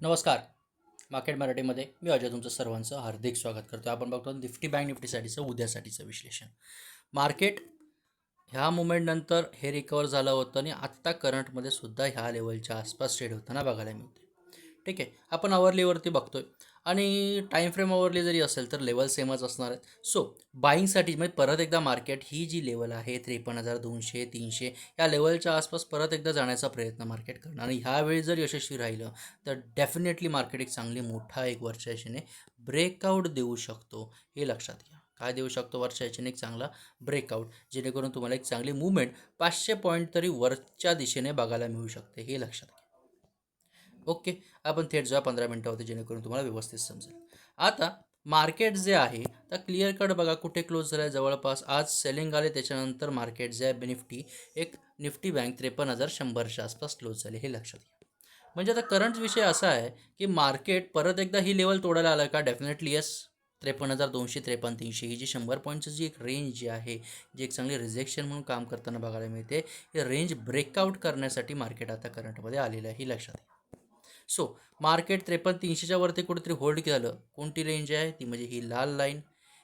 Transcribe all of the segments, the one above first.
नमस्कार. मार्केट मराठीमध्ये मी अजय तुमचं सर्वांचं हार्दिक स्वागत करतो आपण बघतो निफ्टी बँक निफ्टीसाठीचं उद्यासाठीचं विश्लेषण. मार्केट ह्या मुवमेंटनंतर हे रिकवर झालं होतं आणि आत्ता करंटमध्ये सुद्धा ह्या लेवलच्या आसपास ट्रेड होताना बघायला मिळते ठीक आहे? आपण आवरलीवरती बघतोय. आणि टाईम फ्रेम ओवरली जरी असेल तर लेवल सेमच असणार आहेत. सो बाईंगसाठी म्हणजे परत एकदा मार्केट ही जी लेवल आहे त्रेपन्न हजार दोनशे तीनशे या लेवलच्या आसपास परत एकदा जाण्याचा प्रयत्न मार्केट करणार आणि ह्यावेळी जर यशस्वी राहिलं तर डेफिनेटली मार्केट एक चांगली मोठा एक वरच्या दिशेने ब्रेकआउट देऊ शकतो हे लक्षात घ्या. काय देऊ शकतो वरच्या याच्याने? एक चांगला ब्रेकआउट जेणेकरून तुम्हाला एक चांगली मुवमेंट पाचशे पॉईंट तरी वरच्या दिशेने बघायला मिळू शकते हे लक्षात घ्या. ओके आपण थेट जा पंधरा मिनटावरती जेणेकरून तुम्हाला व्यवस्थित समजेल. आता मार्केट जे आहे तर क्लिअर कट बघा कुठे क्लोज झालं आहे जवळपास आज सेलिंग आले त्याच्यानंतर मार्केट जे आहे निफ्टी एक निफ्टी बँक त्रेपन्न हजार शंभरच्या आसपास क्लोज झाले हे लक्षात घ्या. म्हणजे आता करंट विषय असा आहे की मार्केट परत एकदा ही लेवल तोडायला आलं का? डेफिनेटली येस त्रेपन्न हजार दोनशे त्रेपन्न तीनशे ही जी शंभर पॉईंटची जी एक रेंज जी आहे जी एक चांगली रिजेक्शन म्हणून काम करताना बघायला मिळते ही रेंज ब्रेकआउट करण्यासाठी मार्केट आता करंटमध्ये आलेलं आहे ही लक्षात घ्या. सो मार्केट त्रेपन्न तीनशेच्या वरती कुठेतरी होल्ड झालं कोणती रेंज आहे? ती म्हणजे ही लाल लाईन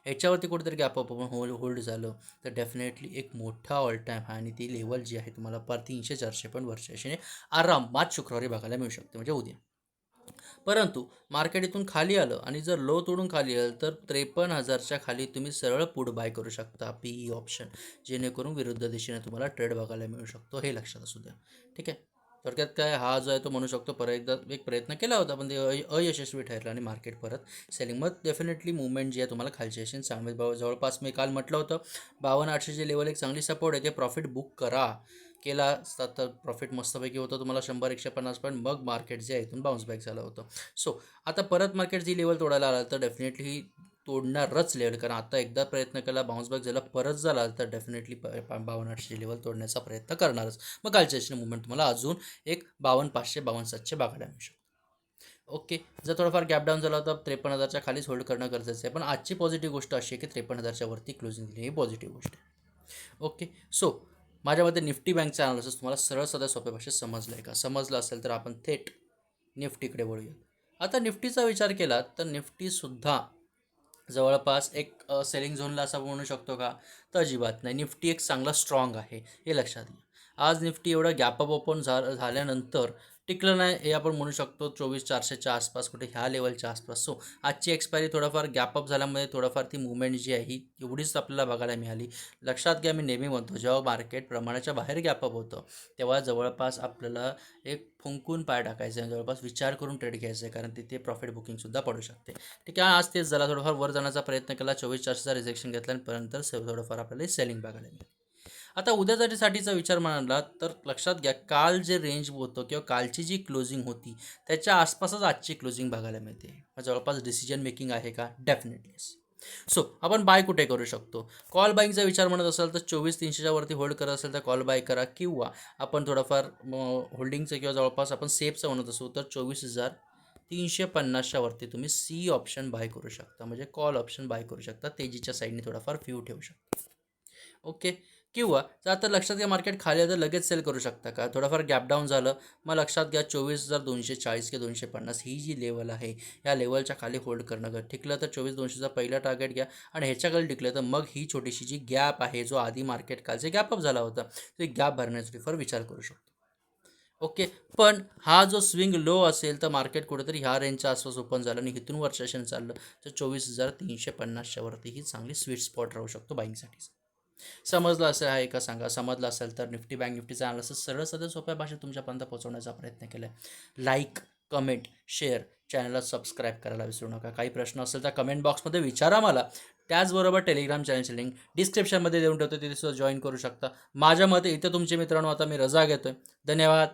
ह्याच्यावरती कुठेतरी गॅप अप होल्ड होल्ड झालं. तर डेफिनेटली एक मोठा ऑल टाईम आहे आणि ती लेवल जी आहे तुम्हाला पर तीनशे चारशे पण वर्षाशीने आरामात शुक्रवारी बघायला मिळू शकते. म्हणजे उद्या. परंतु मार्केट इथून खाली आलं आणि जर लो तोडून खाली आलं तर त्रेपन्न हजारच्या खाली तुम्ही सरळ पुढ बाय करू शकता. पी ई ऑप्शन जेणेकरून विरुद्ध दिशेने तुम्हाला ट्रेड बघायला मिळू शकतो. हे लक्षात असू द्या. ठीक आहे? थोडक्यात काय हा जो आहे तो म्हणू शकतो परत एकदा एक प्रयत्न केला होता पण ते अयशस्वी ठरलं आणि मार्केट परत सेलिंग मग डेफिनेटली मुवमेंट जी आहे तुम्हाला खालची असेल चांगली भाव जवळपास मी काल म्हटलं होतं बावन्न आठशेचे लेवल एक चांगली सपोर्ट आहे ते प्रॉफिट बुक करा. केला असता तर प्रॉफिट मस्तपैकी होतं तुम्हाला शंभर एकशे पन्नास पॉईंट मग मार्केट जे आहे इथून बाउन्स बॅक झालं होतं. सो आता परत मार्केट जी लेवल तोडायला आलं तर डेफिनेटली तोडणारच लेवल कारण आता एकदा प्रयत्न केला बाउन्स बॅक झाला परत झाला तर डेफिनेटली प बावन्न आठशे लेवल तोडण्याचा प्रयत्न करणारच. मग कालच्या दिवशी मुवमेंट तुम्हाला अजून एक बावन्न पाचशे बावन्न सातशे बघायला मिळू शकतो. ओके जर थोडंफार गॅप डाऊन झाला तर त्रेपन्न हजारच्या खालीच होल्ड करणं गरजेचं आहे. पण आजची पॉझिटिव्ह गोष्ट अशी आहे की त्रेपन्न हजारच्या वरती क्लोजिंग दिली ही पॉझिटिव्ह गोष्ट आहे. ओके सो माझ्या मते निफ्टी बँकचा अनालिसिस तुम्हाला सरळ साध्या सोप्या भाषेत समजलं आहे का? समजलं असेल तर आपण थेट निफ्टीकडे वळूया. आता निफ्टीचा विचार केला तर निफ्टीसुद्धा जवळपास एक सेलिंग झोनला असं म्हणू शकतो का? तर अजिबात नाही. निफ्टी एक चांगला स्ट्रॉंग आहे. हे लक्षात घ्या. आज निफ्टी एवढं गॅपअप ओपन झा झाल्यानंतर टिकलं नाही हे आपण म्हणू शकतो. चोवीस चारशेच्या आसपास कुठे ह्या लेवलच्या आसपास. सो आजची एक्सपायरी थोडाफार गॅपअप झाल्यामुळे थोडंफार ती मुवमेंट जी आहे ही एवढीच आपल्याला बघायला मिळाली. लक्षात घ्या मी नेहमी म्हणतो जेव्हा मार्केट प्रमाणाच्या बाहेर गॅपअप होतं तेव्हा जवळपास आपल्याला एक फुंकून पाय टाकायचं आहे जवळपास विचार करून ट्रेड घ्यायचं आहे कारण तिथे प्रॉफिट बुकिंगसुद्धा पडू शकते. ठीक आहे आज तेच झाला थोडंफार वर जाण्याचा प्रयत्न केला चोवीस चारशेचा रिजेक्शन घेतल्यानंतर आणि थोडंफार आपल्याला सेलिंग बघायला मिळेल. आता उद्यासाठीचा विचार म्हणाला तर लक्षात घ्या काल जे रेंज होतं किंवा कालची जी क्लोजिंग होती त्याच्या आसपासच आजची क्लोजिंग बघायला मिळते. म्हणजे जवळपास डिसिजन मेकिंग आहे का? डेफिनेटलीस सो आपण बाय कुठे करू शकतो? कॉल बाईंगचा विचार म्हणत असाल तर चोवीस तीनशेच्या वरती होल्ड करत असेल तर कॉल बाय करा. किंवा आपण थोडंफार होल्डिंगचं किंवा जवळपास आपण सेफचं म्हणत असू तर चोवीस हजार तीनशे पन्नासच्या वरती तुम्ही सी ऑप्शन बाय करू शकता. म्हणजे कॉल ऑप्शन बाय करू शकता. तेजीच्या साईडने थोडाफार फ्यू ठेवू शकता. ओके किंवा जर आता लक्षात घ्या मार्केट खाली आहे तर लगेच सेल करू शकता का? थोडंफार गॅप डाऊन झालं मग लक्षात घ्या चोवीस हजार दोनशे चाळीस किंवा दोनशे पन्नास ही जी लेवल आहे या लेवलच्या खाली होल्ड करणं गरज टिकलं तर चोवीस दोनशेचा पहिला टार्गेट घ्या आणि ह्याच्याखाली टिकलं तर मग ही छोटीशी जी गॅप आहे जो आधी मार्केट कालचे गॅपअप झाला होता तो गॅप भरण्यासाठी फार विचार करू शकतो. ओके पण हा जो स्विंग लो असेल तर मार्केट कुठेतरी ह्या रेंजच्या आसपास ओपन झालं आणि इथून वर्षाशन चाललं तर चोवीस हजार तीनशे पन्नासच्या वरती ही चांगली स्वीट स्पॉट राहू शकतो बाईंगसाठी समजलं असेल आहे का सांगा समजलं असेल तर निफ्टी बँक निफ्टीचा अनालिसिस सरळ सध्या सोप्या भाषेत तुमच्यापर्यंत पोहोचवण्याचा प्रयत्न केला आहे लाईक कमेंट शेअर चॅनलला सबस्क्राईब करायला विसरू नका. काही प्रश्न असेल तर कमेंट बॉक्समध्ये विचारा मला. त्याचबरोबर टेलिग्राम चॅनलची लिंक डिस्क्रिप्शनमध्ये देऊन ठेवतो. तिथे सुद्धा जॉईन करू शकता. माझ्या मते इथं तुमचे मित्रांनो आता मी रजा घेतो आहे धन्यवाद.